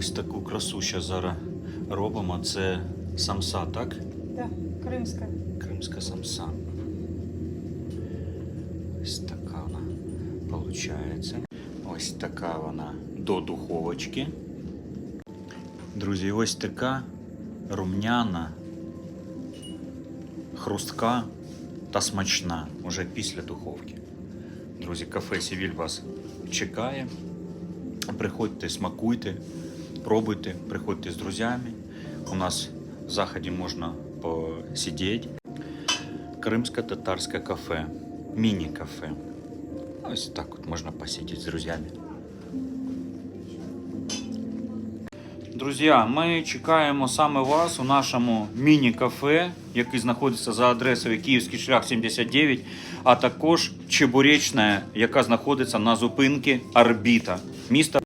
Ось таку красу ще зараз робимо. Це самса, так? Да, кримська. Кримська самса. Ось така вона виходить. Ось така вона до духовочки. Друзі, ось така рум'яна, хрустка та смачна уже після духовки. Друзі, кафе Сівіль вас чекає. Приходьте, смакуйте, пробуйте, приходьте з друзями. У нас в заході можна посидіти. Кримсько-татарське кафе, міні-кафе. Ось так от можна посидіти з друзями. Друзі, ми чекаємо саме вас у нашому міні-кафе, який знаходиться за адресою Київський шлях 79, а також Чебуречна, яка знаходиться на зупинці Арбіта, міста